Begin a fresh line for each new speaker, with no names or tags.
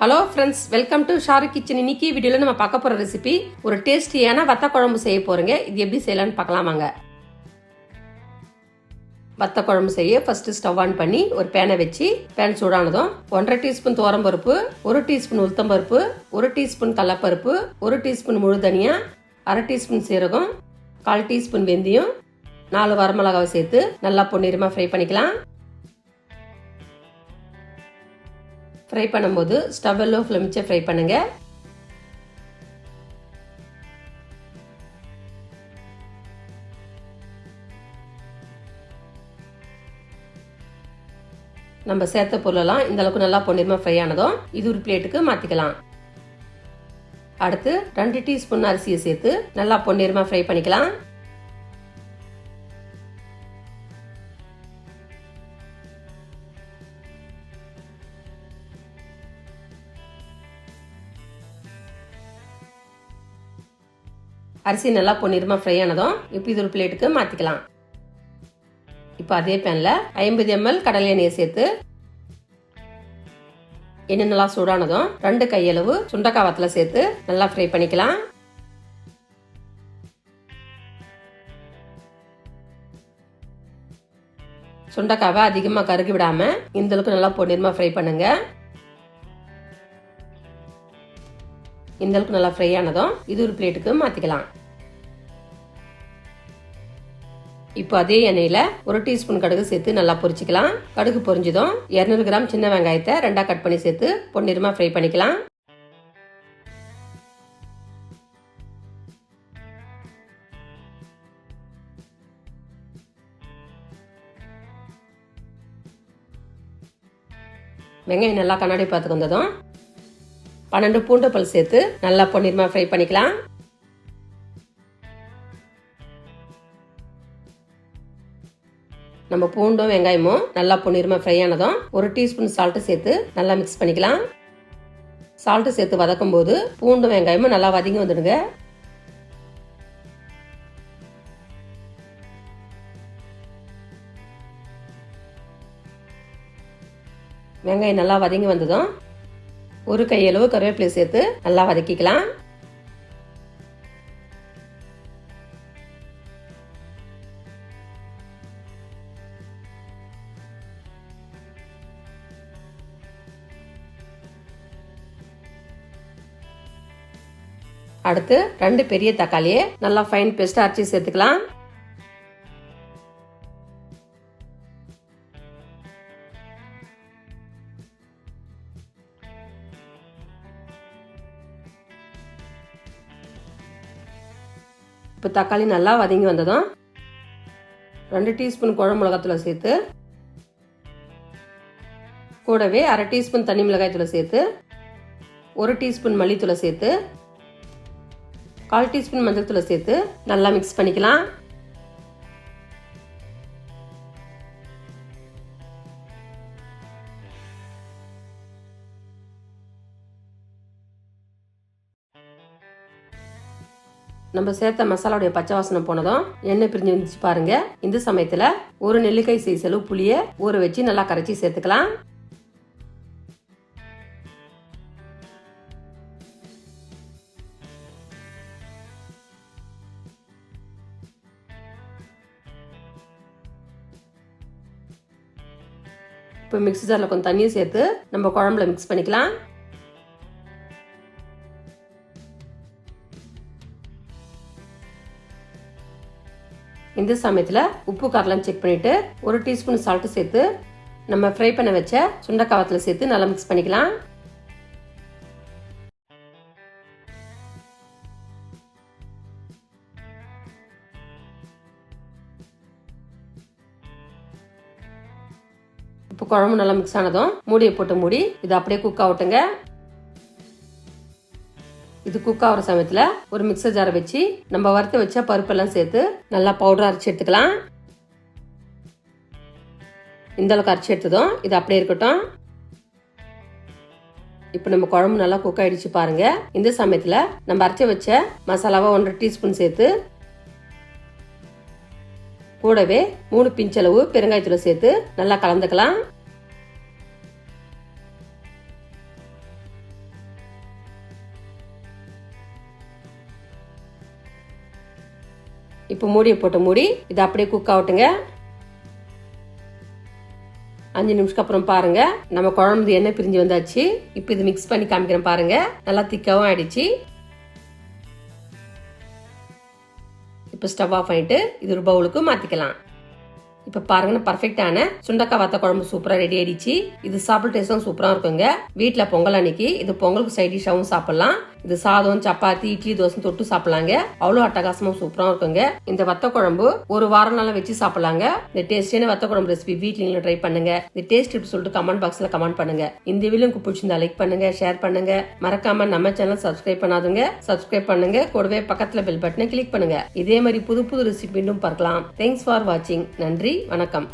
Hello friends welcome to Sharu kitchen இன்னைக்கு வீடியோவில் நம்ம பார்க்க போகிற ரெசிபி ஒரு டேஸ்டியான வத்த குழம்பு செய்ய போகிறோங்க இது எப்படி செய்யலாம்னு பார்க்கலாம் வாங்க. வத்த குழம்பு செய்ய ஃபர்ஸ்ட் ஸ்டவ் ஆன் பண்ணி ஒரு பேனை வச்சு பேன் சூடானதும் ஒன்றரை டீஸ்பூன் பருப்பு ஒரு டீஸ்பூன் உளுத்தம்பருப்பு ஒரு டீஸ்பூன் கடலப்பருப்பு ஒரு டீஸ்பூன் முழு தனியா அரை டீஸ்பூன் சீரகம் கால் டீஸ்பூன் வெந்தயம் நாலு வரமிளகாவை சேர்த்து நல்லா பொன்னிறமாக ஃப்ரை பண்ணிக்கலாம். ஃப்ரை பண்ணும்போது ஸ்டவ் லோ ஃப்ளேமிச்சே ஃப்ரை பண்ணுங்க. நம்ம சேர்த்த பொருளெல்லாம் இந்த அளவுக்கு நல்லா பொன்னிருமா ஃப்ரை ஆனதும் இது ஒரு பிளேட்டுக்கு மாற்றிக்கலாம் அடுத்து ரெண்டு டீஸ்பூன் அரிசியை சேர்த்து நல்லா பொன்னிறமாக ஃப்ரை பண்ணிக்கலாம். அரிசி நல்லா பொன்னிறமா ஃப்ரை ஆனதும் இப்போ இது ஒரு பிளேட்டுக்கு மாற்றிக்கலாம் இப்போ அதே பேனில் ஐம்பது எம்எல் கடலை எண்ணெயை சேர்த்து எண்ணெய் நல்லா சூடானதும் ரெண்டு கையளவு சுண்டக்காய் வத்தலை சேர்த்து நல்லா ஃப்ரை பண்ணிக்கலாம். சுண்டக்காவை அதிகமாக கருகி விடாமல் இந்த அளவுக்கு நல்லா பொன்னிறமா ஃப்ரை பண்ணுங்கள் இந்த அளவுக்கு நல்லா ஃப்ரை ஆனதும் இது ஒரு பிளேட்டுக்கு மாற்றிக்கலாம் இப்போ அதே எண்ணெயில் ஒரு டீஸ்பூன் கடுகு சேர்த்து நல்லா பொரிச்சிக்கலாம். கடுகு பொரிஞ்சதும் இரநூறு கிராம் சின்ன வெங்காயத்தை ரெண்டாக கட் பண்ணி சேர்த்து பொன்னிறமாக ஃப்ரை பண்ணிக்கலாம். வெங்காயம் நல்லா கண்ணாடி பார்த்துக்கு வந்ததும் பன்னெண்டு பூண்டு பல் சேர்த்து நல்லா பொன்னிறமாக ஃப்ரை பண்ணிக்கலாம். நம்ம பூண்டும் வெங்காயமும் நல்லா பொன்னிறமாக ஃப்ரை ஆனதும் ஒரு டீஸ்பூன் சால்ட்டு சேர்த்து நல்லா மிக்ஸ் பண்ணிக்கலாம். சால்ட்டு சேர்த்து வதக்கும் போது பூண்டும் வெங்காயமும் நல்லா வதங்கி வந்துடுங்க. வெங்காயம் நல்லா வதங்கி வந்ததும் ஒரு கையளவு கருவேப்பிலை சேர்த்து நல்லா வதக்கிக்கலாம். அடுத்து ரெண்டு பெரிய தக்காளியை நல்லா ஃபைன் பேஸ்ட் அரைச்சி சேர்த்துக்கலாம். இப்போ தக்காளி நல்லா வதங்கி வந்ததும் ரெண்டு டீஸ்பூன் குழம்பு மிளகாத்தூளை சேர்த்து கூடவே அரை டீஸ்பூன் தண்ணி மிளகாய் தூளை சேர்த்து ஒரு டீஸ்பூன் மல்லித்தூளை சேர்த்து கால் டீஸ்பூன் மஞ்சள் தூளை சேர்த்து நல்லா மிக்ஸ் பண்ணிக்கலாம். நம்ம சேர்த்த மசாலாவுடைய பச்சை வாசனை போனதும் எண்ணெய் பிரிஞ்சு வந்துச்சு பாருங்க. இந்த சமயத்துல ஒரு நெல்லிக்காய் சைஸ் புளிய ஊற வச்சு நல்லா கரைச்சி சேர்த்துக்கலாம். இப்போ மிக்ஸி ஜாரில் கொஞ்சம் தண்ணியும் சேர்த்து நம்ம குழம்புல மிக்ஸ் பண்ணிக்கலாம். இந்த சமயத்தில் உப்பு காரெலாம் செக் பண்ணிவிட்டு ஒரு டீஸ்பூன் சால்ட்டு சேர்த்து நம்ம ஃப்ரை பண்ண வச்ச சுண்டக்காவத்தில் சேர்த்து நல்லா மிக்ஸ் பண்ணிக்கலாம். இப்போ குழம்பு நல்லா மிக்ஸ் ஆனதும் மூடியை போட்டு மூடி இது அப்படியே குக் ஆகட்டுங்க இது குக் ஆகிற சமயத்தில் ஒரு மிக்சர் ஜாரை வச்சு நம்ம வறுத்து வச்ச பருப்பெல்லாம் சேர்த்து நல்லா பவுடர் அரைச்சி எடுத்துக்கலாம். இந்த அளவுக்கு அரைச்சி எடுத்ததும் இது அப்படியே இருக்கட்டும். இப்போ நம்ம குழம்பு நல்லா குக் ஆயிடுச்சு பாருங்க. இந்த சமயத்தில் நம்ம அரைச்சி வச்ச மசாலாவை ஒன்றரை டீஸ்பூன் சேர்த்து கூடவே மூணு பிஞ்சளவு பெருங்காயத்தூளை சேர்த்து நல்லா கலந்துக்கலாம். இப்போ மூடியை போட்டு மூடி இது அப்படியே குக் ஆகட்டுங்க. அஞ்சு நிமிஷத்துக்கு அப்புறம் பாருங்க. நம்ம குழம்பு எண்ணெய் பிரிஞ்சு வந்தாச்சு. இப்போ இது மிக்ஸ் பண்ணி காமிக்கிறேன் பாருங்க. நல்லா திக்காவும் ஆயிடுச்சு. இப்போ ஸ்டவ் ஆஃப் பண்ணிட்டு இது ஒரு பவுலுக்கு மாற்றிக்கலாம் இப்போ பாருங்கன்னா பர்ஃபெக்டான சுண்டக்காய் வத்த குழம்பு சூப்பராக ரெடி ஆயிடுச்சு. இது சாப்பிட டேஸ்ட்டும் சூப்பராக இருக்குங்க. வீட்டில் பொங்கல் அன்னைக்கு இது பொங்கலுக்கு சைட் டிஷ்ஷாகவும் சாப்பிடலாம். இது சாதம் சப்பாத்தி இட்லி தோசை தொட்டு சாப்பிடலாங்க. அவ்வளோ அட்டகாசமா சூப்பராக இருக்குங்க. இந்த வத்த குழம்பு ஒரு வாரம் நாளா வச்சு சாப்பிடலாங்க. இந்த டேஸ்டியான வத்த குழம்பு ரெசிபி வீட்டில் ட்ரை பண்ணுங்க. இந்த டேஸ்ட் டிப் சொல்லிட்டு கமெண்ட் பாக்ஸ்ல கமெண்ட் பண்ணுங்க. இந்த வீடியோ உங்களுக்கு பிடிச்சிருந்தா லைக் பண்ணுங்க ஷேர் பண்ணுங்க. மறக்காம நம்ம சேனல் சப்ஸ்கிரைப் பண்ணாதுங்க. சப்ஸ்கிரைப் பண்ணுங்க. கூடவே பக்கத்துல பெல் பட்டனை கிளிக் பண்ணுங்க. இதே மாதிரி புது புது ரெசிபி மீண்டும் பார்க்கலாம். தேங்க்ஸ் ஃபார் வாட்சிங் நன்றி வணக்கம்.